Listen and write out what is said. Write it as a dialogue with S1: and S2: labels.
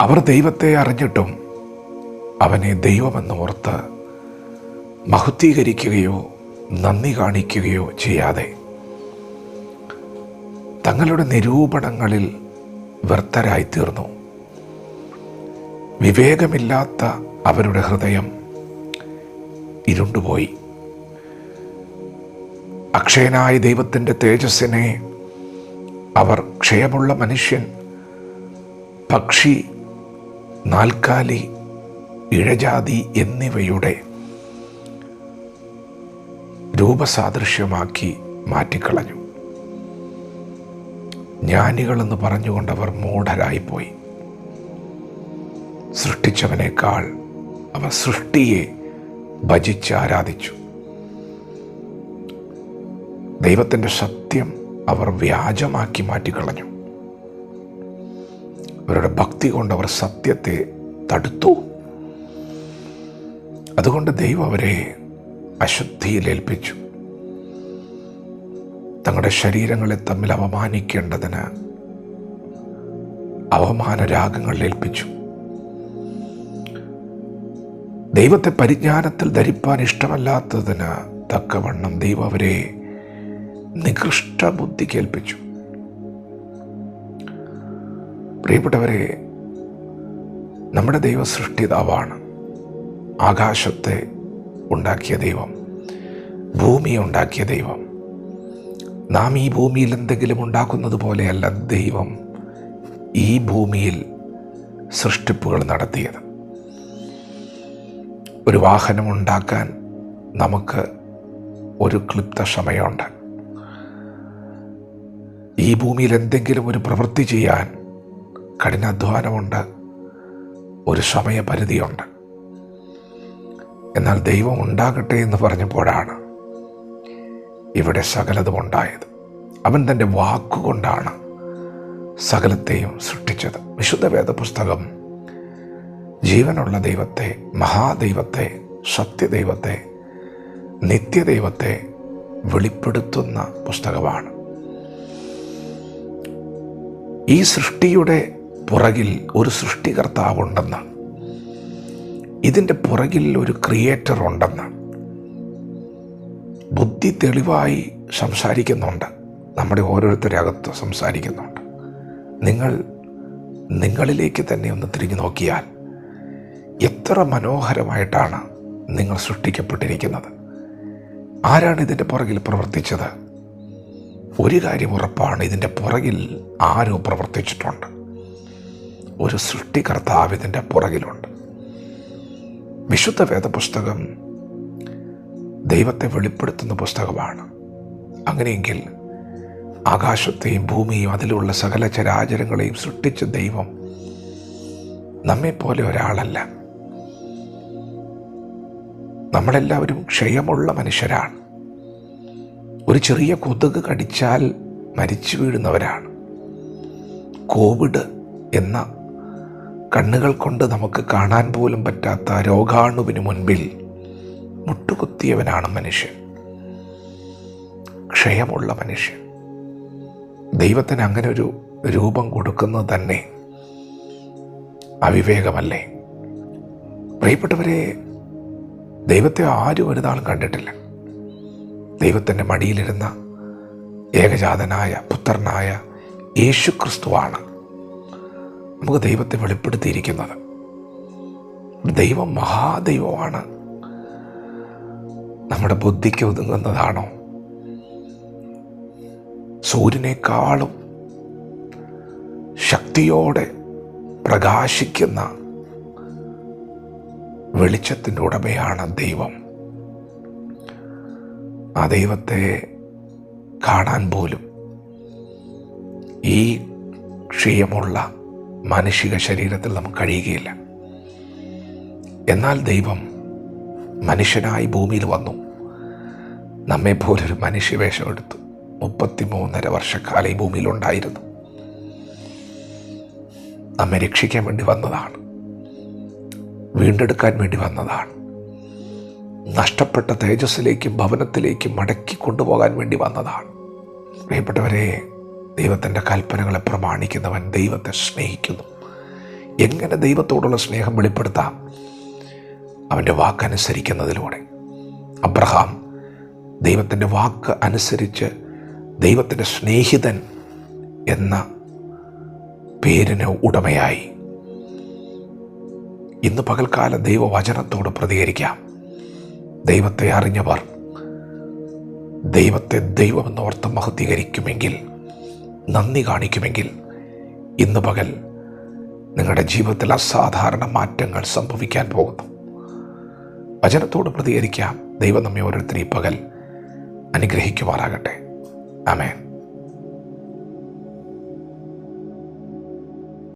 S1: അവർ ദൈവത്തെ അറിഞ്ഞിട്ടും അവനെ ദൈവമെന്ന് ഓർത്ത് മഹത്വീകരിക്കുകയോ നന്ദി കാണിക്കുകയോ ചെയ്യാതെ തങ്ങളുടെ നിരൂപണങ്ങളിൽ വ്യർത്ഥരായിത്തീർന്നു. വിവേകമില്ലാത്ത അവരുടെ ഹൃദയം ഇരുണ്ടുപോയി. അക്ഷയനായ ദൈവത്തിന്റെ തേജസ്സിനെ അവർ ക്ഷയമുള്ള മനുഷ്യൻ പക്ഷി നാൽക്കാലി ഇഴജാതി എന്നിവയുടെ രൂപസാദൃശ്യമാക്കി മാറ്റിക്കളഞ്ഞു. ജ്ഞാനികളെന്ന് പറഞ്ഞുകൊണ്ടവർ മൂഢരായിപ്പോയി. സൃഷ്ടിച്ചവനേക്കാൾ അവർ സൃഷ്ടിയെ ഭജിച്ച് ആരാധിച്ചു. ദൈവത്തിന്റെ സത്യം അവർ വ്യാജമാക്കി മാറ്റിക്കളഞ്ഞു. അവരുടെ ഭക്തി കൊണ്ട് അവർ സത്യത്തെ തടുത്തു. അതുകൊണ്ട് ദൈവം അവരെ അശുദ്ധിയിൽ ഏൽപ്പിച്ചു. തങ്ങളുടെ ശരീരങ്ങളെ തമ്മിൽ അവമാനിക്കേണ്ടതിന് അവമാന രാഗങ്ങൾ ഏൽപ്പിച്ചു. ദൈവത്തെ പരിജ്ഞാനത്തിൽ ധരിപ്പാൻ ഇഷ്ടമല്ലാത്തതിന് തക്കവണ്ണം ദൈവം അവരെ നികൃഷ്ട ബുദ്ധി കേൾപ്പിച്ചു പ്രിയപ്പെട്ടവരെ നമ്മുടെ ദൈവ സൃഷ്ടിതാവാണ് ആകാശത്തെ ഉണ്ടാക്കിയ ദൈവം ഭൂമിയെ ഉണ്ടാക്കിയ ദൈവം. നാം ഈ ഭൂമിയിൽ എന്തെങ്കിലും ഉണ്ടാക്കുന്നത് പോലെയല്ല ദൈവം ഈ ഭൂമിയിൽ സൃഷ്ടിപ്പുകൾ നടത്തിയത്. ഒരു വാഹനം ഉണ്ടാക്കാൻ നമുക്ക് ഒരു ക്ലിപ്ത സമയമുണ്ട്. ഈ ഭൂമിയിൽ എന്തെങ്കിലും ഒരു പ്രവൃത്തി ചെയ്യാൻ കഠിനാധ്വാനമുണ്ട്. ഒരു സമയപരിധിയുണ്ട്. എന്നാൽ ദൈവം ഉണ്ടാകട്ടെ എന്ന് പറഞ്ഞപ്പോഴാണ് ഇവിടെ സകലതും ഉണ്ടായത്. അവൻ തന്റെ വാക്കുകൊണ്ടാണ് സകലത്തെയും സൃഷ്ടിച്ചത്. വിശുദ്ധ പുസ്തകം ജീവനുള്ള ദൈവത്തെ മഹാദൈവത്തെ സത്യദൈവത്തെ നിത്യദൈവത്തെ വെളിപ്പെടുത്തുന്ന പുസ്തകമാണ്. ഈ സൃഷ്ടിയുടെ പുറകിൽ ഒരു സൃഷ്ടികർത്താവുണ്ടെന്ന്. ഇതിന്റെ പുറകിൽ ഒരു ക്രിയേറ്റർ ഉണ്ടെന്ന്. ബുദ്ധി തെളിവായി സംസാരിക്കുന്നുണ്ട്. നമ്മുടെ ഓരോരുത്തരുടെ അകത്ത് സംസാരിക്കുന്നുണ്ട്. നിങ്ങൾ നിങ്ങളിലേക്ക് തന്നെ ഒന്ന് തിരിഞ്ഞു നോക്കിയാൽ എത്ര മനോഹരമായിട്ടാണ് നിങ്ങൾ സൃഷ്ടിക്കപ്പെട്ടിരിക്കുന്നത്. ആരാണ് ഇതിന്റെ പുറകിൽ പ്രവർത്തിച്ചത്? ഒരു കാര്യം ഉറപ്പാണ് ഇതിന്റെ പുറകിൽ ആരോ പ്രവർത്തിച്ചിട്ടുണ്ട്. ഒരു സൃഷ്ടികർത്താവ് ഇതിന്റെ പുറകിലുണ്ട്. വിശുദ്ധ വേദപുസ്തകം ദൈവത്തെ വെളിപ്പെടുത്തുന്ന പുസ്തകമാണ്. അങ്ങനെയെങ്കിൽ ആകാശത്തെയും ഭൂമിയും അതിലുള്ള സകല ചരാചരങ്ങളെയും സൃഷ്ടിച്ച ദൈവം നമ്മെപ്പോലെ ഒരാളല്ല. നമ്മളെല്ലാവരും ക്ഷയമുള്ള മനുഷ്യരാണ്. ഒരു ചെറിയ കൊതുക് കടിച്ചാൽ മരിച്ചു വീഴുന്നവരാണ്. കോവിഡ് എന്ന കണ്ണുകൾ കൊണ്ട് നമുക്ക് കാണാൻ പോലും പറ്റാത്ത രോഗാണുവിന് മുൻപിൽ മുട്ടുകുത്തിയവനാണ് മനുഷ്യൻ. ക്ഷയമുള്ള മനുഷ്യൻ. ദൈവത്തിന് അങ്ങനെ ഒരു രൂപം കൊടുക്കുന്നത് തന്നെ അവിവേകമല്ലേ? പ്രിയപ്പെട്ടവരെ ദൈവത്തെ ആരും ഒരു നാളും കണ്ടിട്ടില്ല. ദൈവത്തിന്റെ മടിയിലിരുന്ന ഏകജാതനായ പുത്രനായ യേശു ക്രിസ്തുവാണ് നമുക്ക് ദൈവത്തെ വെളിപ്പെടുത്തിയിരിക്കുന്നത്. ദൈവം മഹാദൈവമാണ്. നമ്മുടെ ബുദ്ധിക്ക് ഒതുങ്ങുന്നതാണോ? സൂര്യനേക്കാളും ശക്തിയോടെ പ്രകാശിക്കുന്ന വെളിച്ചത്തിന്റെ ഉടമയാണ് ദൈവം. ആ ദൈവത്തെ കാണാൻ പോലും ഈ ക്ഷയമുള്ള മാനുഷിക ശരീരത്തിൽ നമുക്ക് കഴിയുകയില്ല. എന്നാൽ ദൈവം മനുഷ്യനായി ഭൂമിയിൽ വന്നു. നമ്മെപ്പോലൊരു മനുഷ്യവേഷം എടുത്തു. മുപ്പത്തിമൂന്നര വർഷക്കാലം ഈ ഭൂമിയിലുണ്ടായിരുന്നു നമ്മെ രക്ഷിക്കാൻ വേണ്ടി വന്നതാണ്. വീണ്ടെടുക്കാൻ വേണ്ടി വന്നതാണ്. നഷ്ടപ്പെട്ട തേജസ്സിലേക്കും ഭവനത്തിലേക്കും മടക്കി കൊണ്ടുപോകാൻ വേണ്ടി വന്നതാണ്. പ്രിയപ്പെട്ടവരെ ദൈവത്തിന്റെ കൽപ്പനകളെ പ്രമാണിക്കുന്നവൻ ദൈവത്തെ സ്നേഹിക്കുന്നു. എങ്ങനെ ദൈവത്തോടുള്ള സ്നേഹം വെളിപ്പെടുത്താം? അവന്റെ വാക്കനുസരിക്കുന്നതിലൂടെ അബ്രഹാം ദൈവത്തിന്റെ വാക്ക് അനുസരിച്ച് ദൈവത്തിന്റെ സ്നേഹിതൻ എന്ന പേരിന് ഉടമയായി. ഇന്ന് പകൽക്കാലം ദൈവവചനത്തോട് പ്രതികരിക്കാം. ദൈവത്തെ അറിഞ്ഞവർ ദൈവത്തെ ദൈവമെന്നോർത്ത് മഹത്വീകരിക്കുമെങ്കിൽ നന്ദി കാണിക്കുമെങ്കിൽ ഇന്ന് പകൽ നിങ്ങളുടെ ജീവിതത്തിൽ അസാധാരണ മാറ്റങ്ങൾ സംഭവിക്കാൻ പോകുന്നു. വചനത്തോട് പ്രതികരിക്കാം. ദൈവം നമ്മെ ഓരോരുത്തരും ഈ പകൽ അനുഗ്രഹിക്കുമാറാകട്ടെ. ആമേൻ.